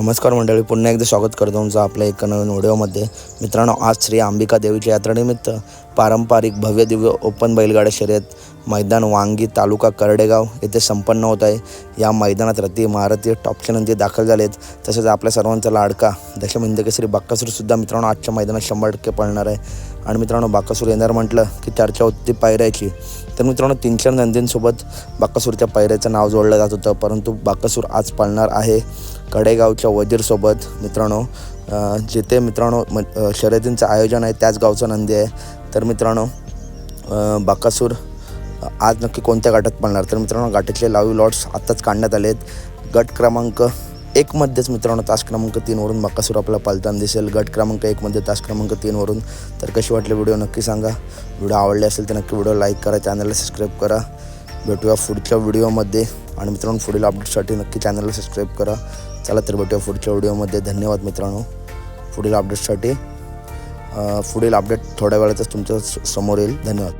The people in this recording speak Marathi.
नमस्कार मंडळी पुन्हा एकदा स्वागत करतो तुमचं आपल्या एका नवीन व्हिडिओमध्ये. मित्रांनो आज श्री अंबिका देवीच्या यात्रेनिमित्त पारंपरिक भव्य दिव्य ओपन बैलगाड्या शर्यत मैदान वांगी तालुका करडेगाव येथे संपन्न होत आहे. या मैदानात रती महारथी टॉपचे नंदी दाखल झालेत. तसेच आपल्या सर्वांचा लाडका दशमिंद केसरी बाक्कासूरसुद्धा मित्रांनो आजच्या मैदानात शंभर टक्के पळणार आहे. आणि मित्रांनो बाकासूर येणार म्हटलं की चर्चा होती पायऱ्याची. तर मित्रांनो तीन चार नंदींसोबत बाकासूरच्या पायऱ्याचं नाव जोडलं जात होतं. परंतु बाकासूर आज पळणार आहे कडेगावच्या वजीरसोबत मित्रांनो. जिथे मित्रांनो म शर्यतींचं आयोजन आहे त्याच गावचा नंदी आहे. तर मित्रांनो बाकासूर आज नक्की कोणत्या गाठात पडणार तर मित्रांनो गाठीतले लाईव्ह लॉट्स आत्ताच काढण्यात आले आहेत गट क्रमांक एकमध्येच मित्रांनो तास क्रमांक तीनवरून बाकासूर आपल्याला पालताना दिसेल. गट क्रमांक एकमध्ये तास क्रमांक तीनवरून तर कशी वाटली व्हिडिओ नक्की सांगा. व्हिडिओ आवडले असेल तर नक्की व्हिडिओ लाईक करा चॅनलला सबस्क्राईब करा. भेटूया पुढच्या व्हिडिओमध्ये. आणि मित्रांनो पुढील अपडेटसाठी नक्की चॅनलला सबस्क्राईब करा. चला तर भेटूया पुढच्या व्हिडिओमध्ये. धन्यवाद मित्रांनो. पुढील अपडेटसाठी पुढील अपडेट थोड्या वेळातच तुमच्या स- समोर येईल. धन्यवाद.